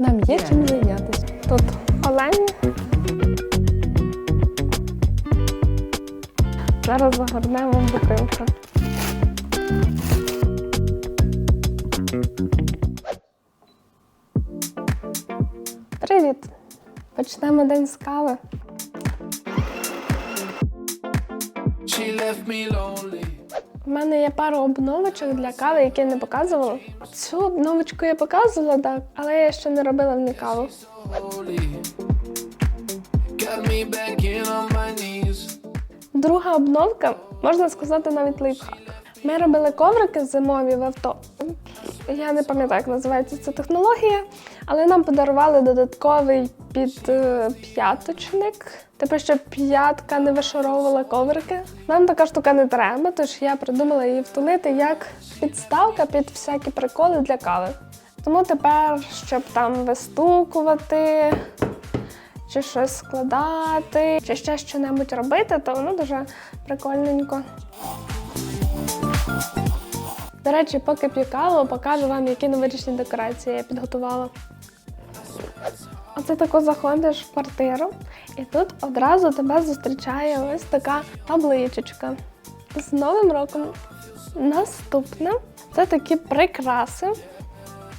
Нам є чим зайнятися. Тут олені. Зараз загорнемо бутилку. Привіт! Почнемо день з кави. She left me lonely. У мене є пара обновочок для кави, які я не показувала. Цю обновочку я показувала, так, але я ще не робила в ній каву. Друга обновка, можна сказати, навіть лайфхак. Ми робили коврики зимові в авто. Я не пам'ятаю, як називається ця технологія, але нам подарували додатковий підп'яточник. Типу, щоб п'ятка не вишаровувала коврики. Нам така штука не треба, тож я придумала її втулити як підставка під всякі приколи для кави. Тому тепер, щоб там вистукувати, чи щось складати, чи ще що-небудь робити, то воно дуже прикольненько. До речі, поки п'ю каву, покажу вам, які новорічні декорації я підготувала. Оце тако заходиш в квартиру, і тут одразу тебе зустрічає ось така табличечка. З Новим роком. Наступне це такі прикраси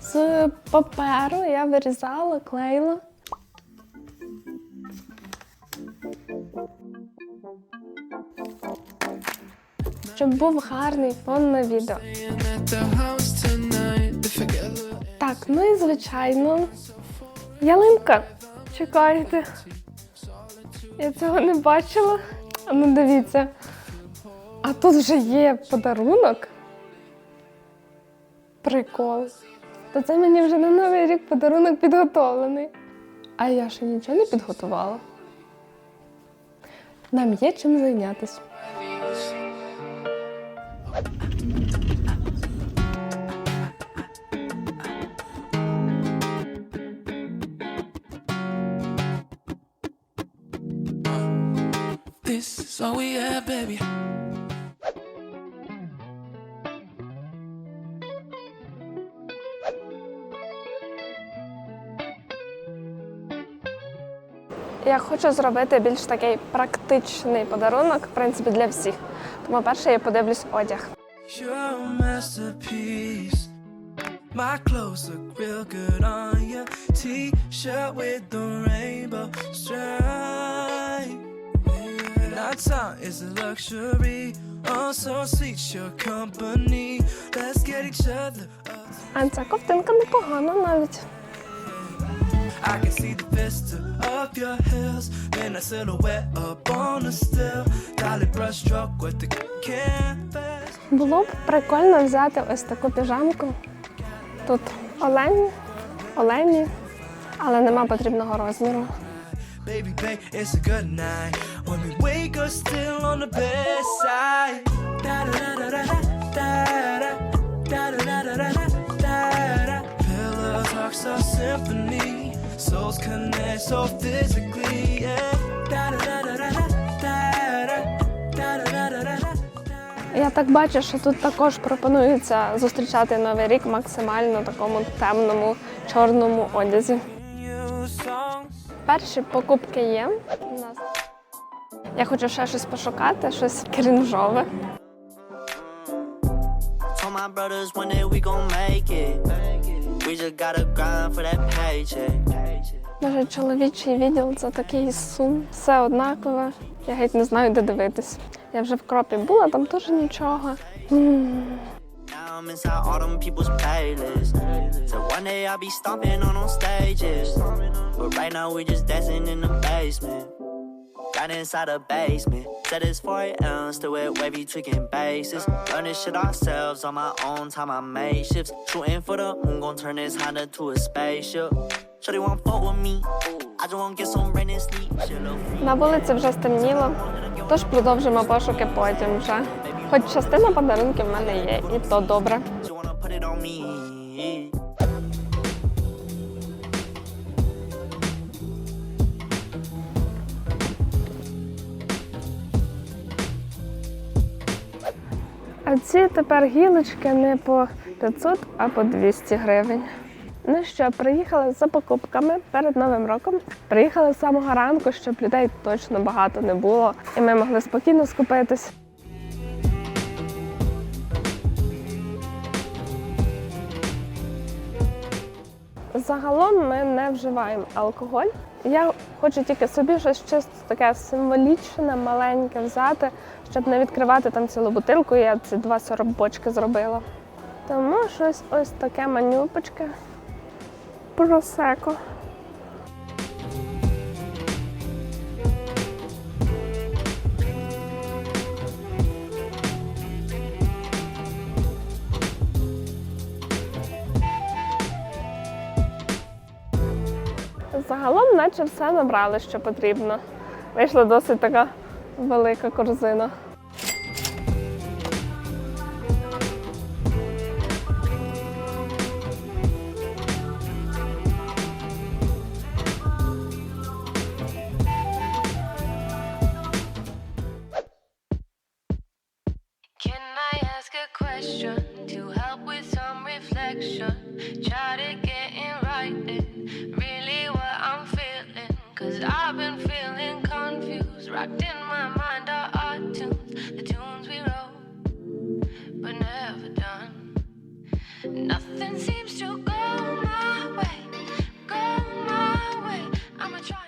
з паперу. Я вирізала, клеїла. Щоб був гарний фон на відео. Так, ну і звичайно, ялинка. Чекайте. Я цього не бачила. А ну дивіться. А тут вже є подарунок. Прикол. То це мені вже на новий рік подарунок підготовлений. А я ще нічого не підготувала. Нам є чим зайнятися. All we have, baby. Я хочу зробити більш такий практичний подарунок, в принципі, для всіх. Тому перше я подивлюсь одяг. My clothes look real good on you. T-shirt with the rainbow stripe. Our time is a luxury. Also seeks your company. Let's get each other up. А ця ковтинка непогана навіть. I can see the vista of your heels. And a silhouette up on the still. Dolly brush stroke with the canvas. Було б прикольно взяти ось таку піжамку. Тут олені, олені, але нема потрібного розміру. Baby, babe, it's a good night. When we wake up still on the bedside. Da da da da da da da da da da da da da da. Pillow talks a symphony. Souls connect so physically. Yeah. Da da da da da da da da da da da da da. Я так бачу, що тут також пропонується зустрічати новий рік максимально в такому темному чорному одязі. Перші покупки є у нас. Я хочу ще щось пошукати, щось крінжове. My brothers one day we gon' make it. We just gotta grind for that paycheck. Може, чоловічий відділ це такий сум, все однакове. Я геть не знаю, де дивитись. Я вже в кропі була, там теж нічого. But right now we just dancing in the basement. Right inside the basement. Said it's 4 a.m. still with wavy tweaking bases. Learn this shit ourselves on my own time. I made shifts. Shooting for the moon, gon' turn this Honda to a spaceship. Shorty want fuck with me. I just want get some rain and sleep. На вулиці вже стемніло, тож продовжимо пошуки потім вже. Хоч частина подарунків в мене є, і то добре. You wanna put it on me. Ці тепер гілочки не по 500, а по 200 гривень. Ну що, приїхали за покупками перед Новим роком. Приїхали з самого ранку, щоб людей точно багато не було, і ми могли спокійно скупитись. Загалом ми не вживаємо алкоголь. Я хочу тільки собі щось чисто таке символічне, маленьке взяти, щоб не відкривати там цілу бутилку. Я ці два соробочки зробила. Тому щось ось таке манюпочке. Просеко. Все набрали, що потрібно. Вийшла досить така велика корзина.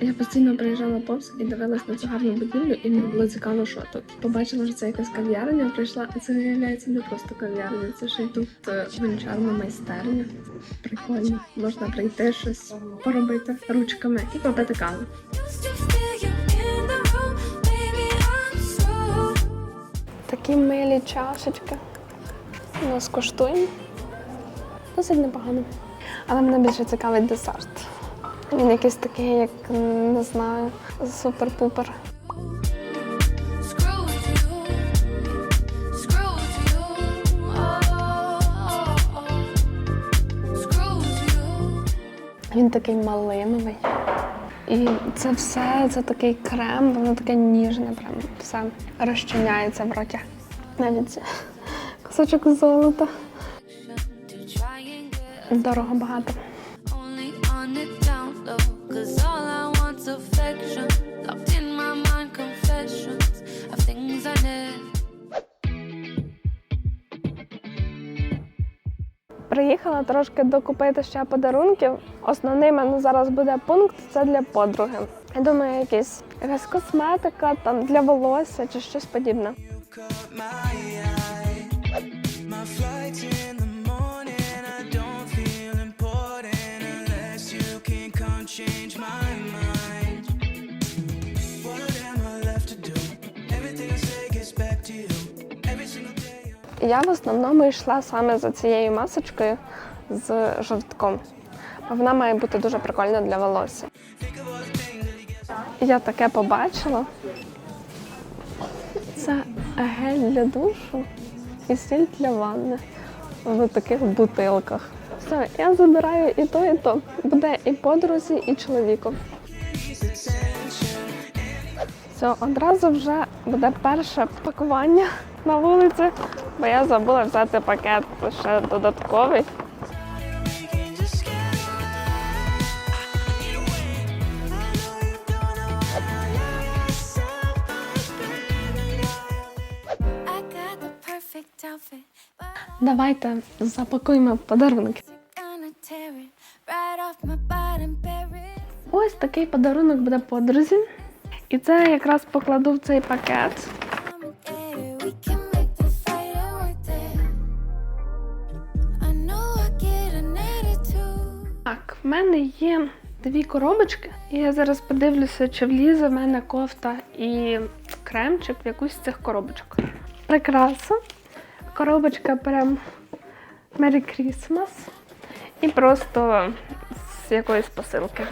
Я постійно приїжджала повз і дивилась на цю гарну будівлю, і мені було цікаво, що тут. Побачила, що це якась кав'ярня, прийшла, і це виявляється не просто кав'ярня, це ще й тут е, гончарна майстерня. Прикольно. Можна прийти щось поробити ручками і попити каву. Такі милі чашечки. Ну, скуштуємо. Досить непогано. Але мене більше цікавить десерт. Він якийсь такий, як не знаю, супер-пупер. Він такий малиновий. І це все, це такий крем, воно таке ніжне, прям все розчиняється в роті. Навіть кусочок золота. Дорого багато. Приїхала трошки докупити ще подарунків. Основний мене зараз буде пункт це для подруги. Я думаю, якісь якась косметика там для волосся чи щось подібне. Я в основному йшла саме за цією масочкою з жовтком. Вона має бути дуже прикольна для волосся. Я таке побачила. Це гель для душу і сіль для ванни в таких бутилках. Все, я забираю і то, і то. Буде і подрузі, і чоловіку. Все, одразу вже буде перше пакування на вулиці, бо я забула взяти пакет ще додатковий. Давайте запакуємо подарунки. Ось такий подарунок буде подрузі. І це якраз покладу в цей пакет. В мене є дві коробочки, і я зараз подивлюся, чи влізе в мене кофта і кремчик в якусь з цих коробочок. Прекрасно. Коробочка прям Merry Christmas. І просто з якоїсь посилки.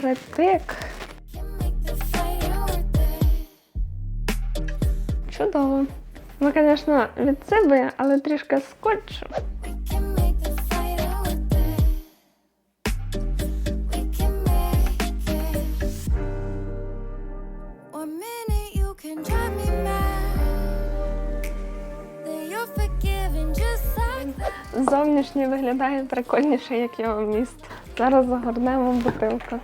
паретик. Чудово. Ну, звісно, від себе, але трішки скотчу. Зовнішній виглядає прикольніше, як його міст. Зараз загорнемо бутилку.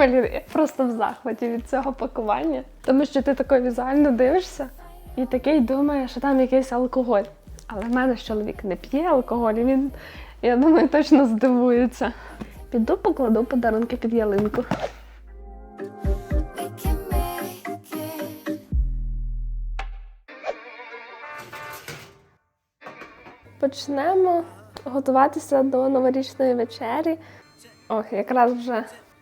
It, я просто в захваті від цього пакування. Тому що ти тако візуально дивишся і такий думає, що там якийсь алкоголь. Але в мене ж чоловік не п'є алкоголь, і він, я думаю, точно здивується. Піду покладу подарунки під ялинку. Почнемо готуватися до новорічної вечері. Ох, якраз вже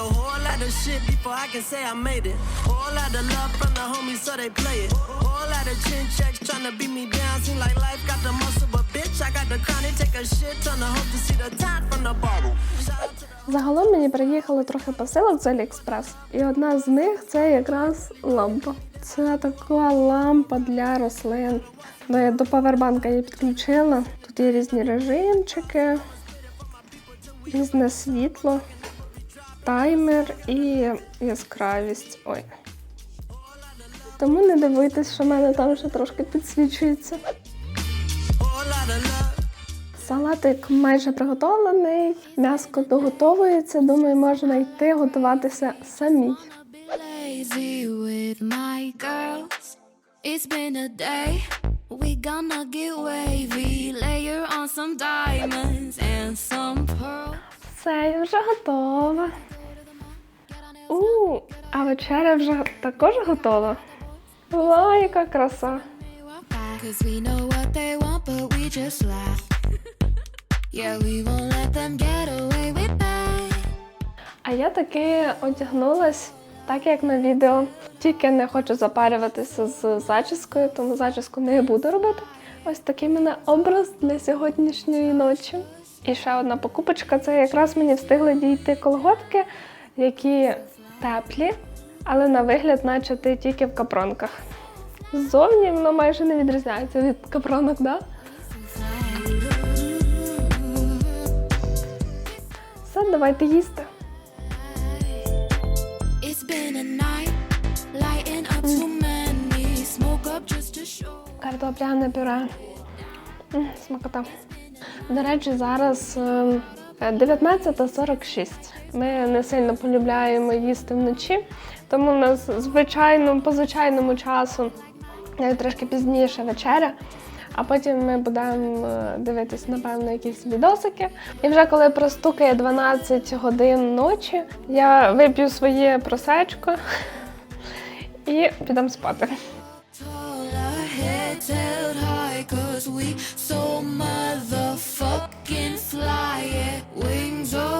a whole lot of shit before I can say I made it. Whole lot of love from the homies, so they play it. Whole lot of chin checks trying to beat me down. Seem like life got the muscle, but bitch, I got the. They take a shit ton to hope to see the top from the the Загалом мені приїхало трохи посилок з Аліекспрес, і одна з них це якраз лампа. Це така лампа для рослин. Ну, до павербанка її підключила. Тут є різні режимчики, різне світло, таймер і яскравість. Ой. Тому не дивуйтесь, що в мене там ще трошки підсвічується. Салатик майже приготовлений, м'яско доготовується. Думаю, можна йти готуватися самій. pearls. Все, я вже готова. У, а вечеря вже також готова. Ва, яка краса! А я таки одягнулась так, як на відео. Тільки не хочу запарюватися з зачіскою, тому зачіску не буду робити. Ось такий мене образ для сьогоднішньої ночі. І ще одна покупочка це якраз мені встигли дійти колготки, які теплі, але на вигляд, наче ти тільки в капронках. Ззовні воно майже не відрізняється від капронок? Да? Все, давайте їсти. Картопляне пюре. Смакота. До речі, зараз ем, е, 19.46. Ми не сильно полюбляємо їсти вночі, тому в нас звичайно, по звичайному часу навіть трошки пізніше вечеря. А потім ми будемо е, дивитись, напевно, якісь відосики. І вже коли простукає 12 годин ночі, я вип'ю своє просечко і підемо спати. Wings of gold, we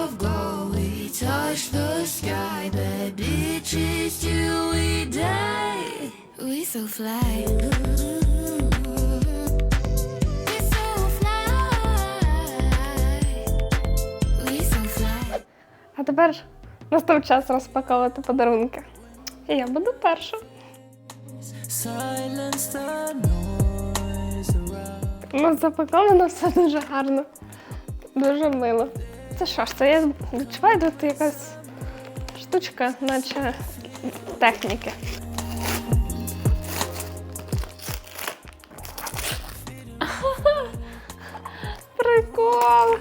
touch the sky. Bad bitches till we die. We so fly. We so fly. We so fly. А тепер настав час розпаковувати подарунки. І я буду перша. Ну, запаковано все дуже гарно. Дуже мило. Це що ж, це я відчуваю тут якась штучка, наче техніки. Прикол!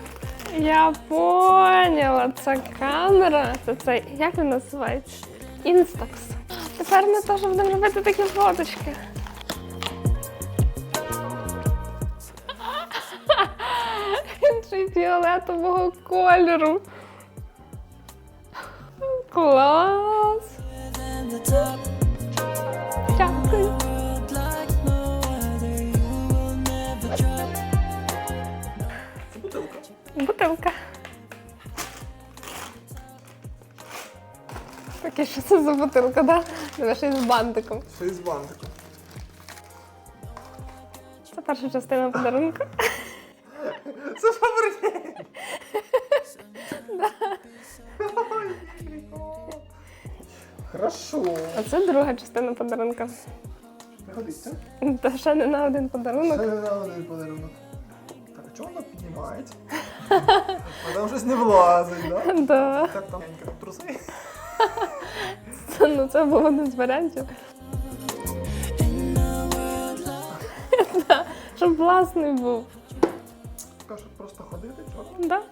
Я поняла, це камера. Це цей, як він називається? Instax. Тепер ми теж будемо робити такі фоточки. Фіолетового кольору. Клас! Дякую. drop. Бутилка. І що це за бутилка, да? Ще з бантиком. Це із бантиком. Це перша частина подарунка. Це. Хорошо. А це друга частина подарунка. Не годиться. Та ще не на один подарунок. Це не на один подарунок. Так, а чого вона піднімається? А там щось не влазить, да? Да. Так, там труси. Це, ну, це був один з варіантів. Да, Щоб власний був. Да?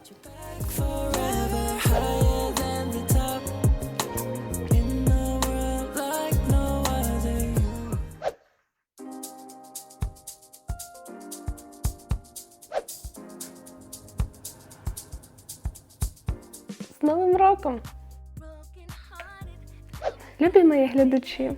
З Новим роком! Любі мої глядачі,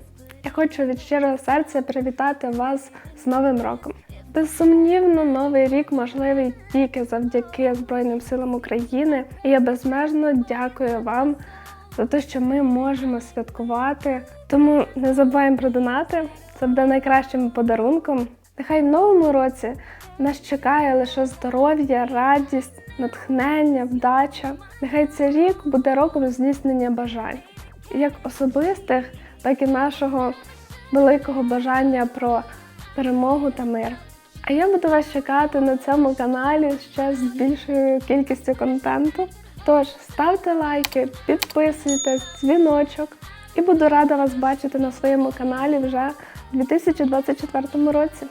я хочу від щирого серця привітати вас з Новим роком. Безсумнівно, новий рік можливий тільки завдяки Збройним силам України. І я безмежно дякую вам за те, що ми можемо святкувати. Тому не забуваємо про донати. Це буде найкращим подарунком. Нехай в новому році нас чекає лише здоров'я, радість, натхнення, вдача. Нехай цей рік буде роком здійснення бажань як особистих, так і нашого великого бажання про перемогу та мир. А я буду вас чекати на цьому каналі ще з більшою кількістю контенту. Тож ставте лайки, підписуйтесь, дзвіночок, і буду рада вас бачити на своєму каналі вже у 2024 році.